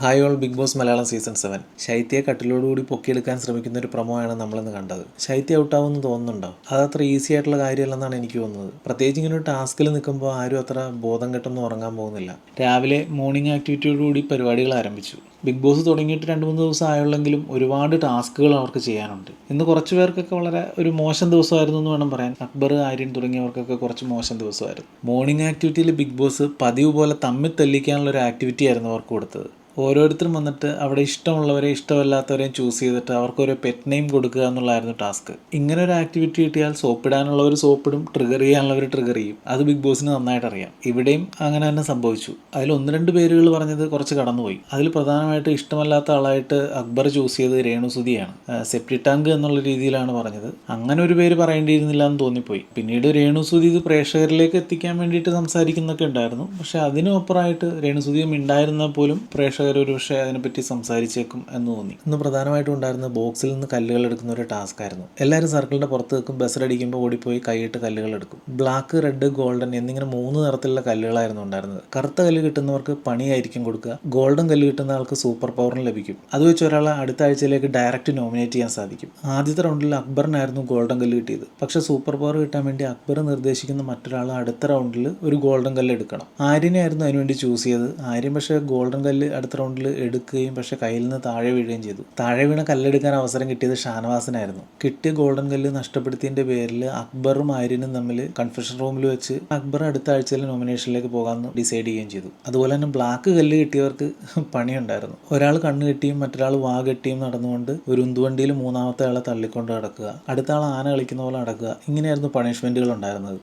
Hi all Bigg Boss Malayalam season seven ശൈത്യയെ കട്ടിലോടുകൂടി പൊക്കിയെടുക്കാൻ ശ്രമിക്കുന്ന ഒരു പ്രമോ ആണ് നമ്മളിന്ന് കണ്ടത്. ശൈത്യ ഔട്ടാവുമെന്ന് തോന്നുന്നുണ്ടോ? അതത്ര ഈസി ആയിട്ടുള്ള കാര്യമല്ലെന്നാണ് എനിക്ക് തോന്നുന്നത്. പ്രത്യേകിച്ച് ഇങ്ങനെ ഒരു ടാസ്കിൽ നിൽക്കുമ്പോൾ ആരും അത്ര ബോധം കെട്ടൊന്നും ഉറങ്ങാൻ പോകുന്നില്ല. രാവിലെ മോർണിംഗ് ആക്ടിവിറ്റിയോടുകൂടി പരിപാടികൾ ആരംഭിച്ചു. ബിഗ് ബോസ് തുടങ്ങിയിട്ട് രണ്ട് മൂന്ന് ദിവസം ആയുള്ളെങ്കിലും ഒരുപാട് ടാസ്കുകൾ അവർക്ക് ചെയ്യാനുണ്ട്. ഇന്ന് കുറച്ച് പേർക്കൊക്കെ വളരെ ഒരു മോശം ദിവസമായിരുന്നു എന്ന് വേണം പറയാൻ. അക്ബർ ആര്യൻ തുടങ്ങിയവർക്കൊക്കെ കുറച്ച് മോശം ദിവസമായിരുന്നു. മോർണിംഗ് ആക്ടിവിറ്റിയിൽ ബിഗ് ബോസ് പതിവ് പോലെ തമ്മിൽ തെല്ലിക്കാനുള്ള ഒരു ആക്ടിവിറ്റി ആയിരുന്നു അവർക്ക് കൊടുത്തത്. ഓരോരുത്തരും വന്നിട്ട് അവിടെ ഇഷ്ടമുള്ളവരെ ഇഷ്ടമല്ലാത്തവരെയും ചൂസ് ചെയ്തിട്ട് അവർക്കൊരു പെറ്റ് നെയിം കൊടുക്കുക എന്നുള്ളതായിരുന്നു ടാസ്ക് ഇങ്ങനെ ഒരു ആക്ടിവിറ്റി കിട്ടിയാൽ സോപ്പിടാനുള്ളവർ സോപ്പിടും ട്രിഗർ ചെയ്യാനുള്ളവർ ട്രിഗർ ചെയ്യും. അത് ബിഗ് ബോസിന് നന്നായിട്ട് അറിയാം. ഇവിടെയും അങ്ങനെ തന്നെ സംഭവിച്ചു. അതിൽ ഒന്ന് രണ്ട് പേരുകൾ പറഞ്ഞത് കുറച്ച് കടന്നുപോയി. അതിൽ പ്രധാനമായിട്ട് ഇഷ്ടമല്ലാത്ത ആളായിട്ട് അക്ബർ ചൂസ് ചെയ്തത് രേണുസുതിയാണ്. സെപ്റ്റി ടാങ്ക് എന്നുള്ള രീതിയിലാണ് പറഞ്ഞത്. അങ്ങനെ ഒരു പേര് പറയേണ്ടിയിരുന്നില്ല എന്ന് തോന്നിപ്പോയി. പിന്നീട് രേണുസുതി ഇത് പ്രേക്ഷകരിലേക്ക് എത്തിക്കാൻ വേണ്ടിയിട്ട് സംസാരിക്കുന്നൊക്കെ ഉണ്ടായിരുന്നു. പക്ഷെ അതിനപ്പുറമായിട്ട് രേണുസുതിയും ഉണ്ടായിരുന്ന പോലും പ്രേക്ഷകർ ഒരു പക്ഷേ അതിനെപ്പറ്റി സംസാരിച്ചേക്കും എന്ന് തോന്നി. ഇന്ന് പ്രധാനമായിട്ടും ഉണ്ടായിരുന്ന ബോക്സിൽ നിന്ന് കല്ലുകൾ എടുക്കുന്ന ഒരു ടാസ്ക് ആയിരുന്നു. എല്ലാവരും സർക്കിളിന്റെ പുറത്ത് നിൽക്കും ബസ് അടിക്കുമ്പോൾ ഓടിപ്പോയി കൈയിട്ട് കല്ലുകൾ എടുക്കും. ബ്ലാക്ക് റെഡ് ഗോൾഡൻ എന്നിങ്ങനെ മൂന്ന് നിറത്തിലുള്ള കല്ലുകളായിരുന്നു ഉണ്ടായിരുന്നത്. കറുത്ത കല്ല് കിട്ടുന്നവർക്ക് പണിയായിരിക്കും കൊടുക്കുക. ഗോൾഡൻ കല്ല് കിട്ടുന്ന ആൾക്ക് സൂപ്പർ പവറും ലഭിക്കും. അത് വെച്ച് ഒരാളെ അടുത്ത ആഴ്ചയിലേക്ക് ഡയറക്റ്റ് നോമിനേറ്റ് ചെയ്യാൻ സാധിക്കും. ആദ്യത്തെ റൗണ്ടിൽ അക്ബറിനായിരുന്നു ഗോൾഡൻ കല്ല് കിട്ടിയത്. പക്ഷെ സൂപ്പർ പവർ കിട്ടാൻ വേണ്ടി അക്ബർ നിർദ്ദേശിക്കുന്ന മറ്റൊരാൾ അടുത്ത റൗണ്ടിൽ ഒരു ഗോൾഡൻ കല്ല് എടുക്കണം. ആര്യനെയായിരുന്നു അതിനുവേണ്ടി ചൂസ് ചെയ്തത്. ആര്യൻ പക്ഷേ ഗോൾഡൻ കല്ല് അടുത്ത റൗണ്ടിൽ എടുക്കുകയും പക്ഷേ കയ്യിൽ നിന്ന് താഴെ വീഴുകയും ചെയ്തു. താഴെ വീണ കല്ലെടുക്കാൻ അവസരം കിട്ടിയത് ഷാനവാസനായിരുന്നു. കിട്ടിയ ഗോൾഡൻ കല്ല് നഷ്ടപ്പെടുത്തിയതിന്റെ പേരിൽ അക്ബറും ആര്യനും തമ്മിൽ കൺഫെഷൻ റൂമിൽ വെച്ച് അക്ബർ അടുത്ത ആഴ്ചയിൽ നോമിനേഷനിലേക്ക് പോകാമെന്ന് ഡിസൈഡ് ചെയ്യുകയും ചെയ്തു. അതുപോലെ തന്നെ ബ്ലാക്ക് കല്ല് കിട്ടിയവർക്ക് പണിയുണ്ടായിരുന്നു. ഒരാൾ കണ്ണ് കെട്ടിയും മറ്റൊരാൾ വാ കെട്ടിയും നടന്നുകൊണ്ട് ഒരു ഉന്തുവണ്ടിയിൽ മൂന്നാമത്തെ ആളെ തള്ളിക്കൊണ്ട് നടക്കുക. അടുത്ത ആൾ ആന കളിക്കുന്ന പോലെ നടക്കുക. ഇങ്ങനെയായിരുന്നു പണിഷ്മെന്റുകൾ ഉണ്ടായിരുന്നത്.